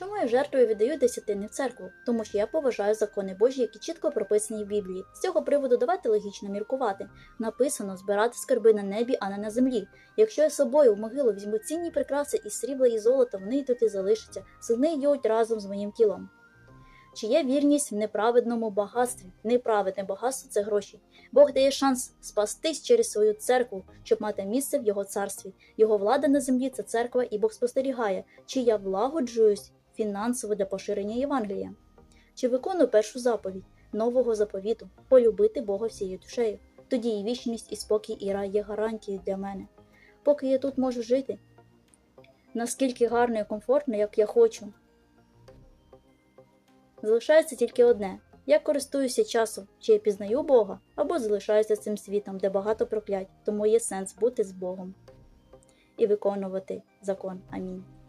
Чому я жертвую і віддаю десятини в церкву? Тому що я поважаю закони Божі, які чітко прописані в Біблії. З цього приводу давайте логічно міркувати. Написано збирати скарби на небі, а не на землі. Якщо я з собою в могилу візьму цінні прикраси із срібла і золота, вони й тут і залишаться, сини йдуть разом з моїм тілом. Чи є вірність в неправедному багатстві? Неправедне багатство це гроші. Бог дає шанс спастись через свою церкву, щоб мати місце в його царстві. Його влада на землі це церква, і Бог спостерігає, чи я влагоджуюсь фінансово для поширення Євангелія, чи виконую першу заповідь нового заповіту полюбити Бога всією душею. Тоді і вічність, і спокій, і рай є гарантією для мене. Поки я тут можу жити, наскільки гарно і комфортно, як я хочу. Залишається тільки одне: я користуюся часом, чи я пізнаю Бога, або залишаюся цим світом, де багато проклять, тому є сенс бути з Богом і виконувати закон. Амінь.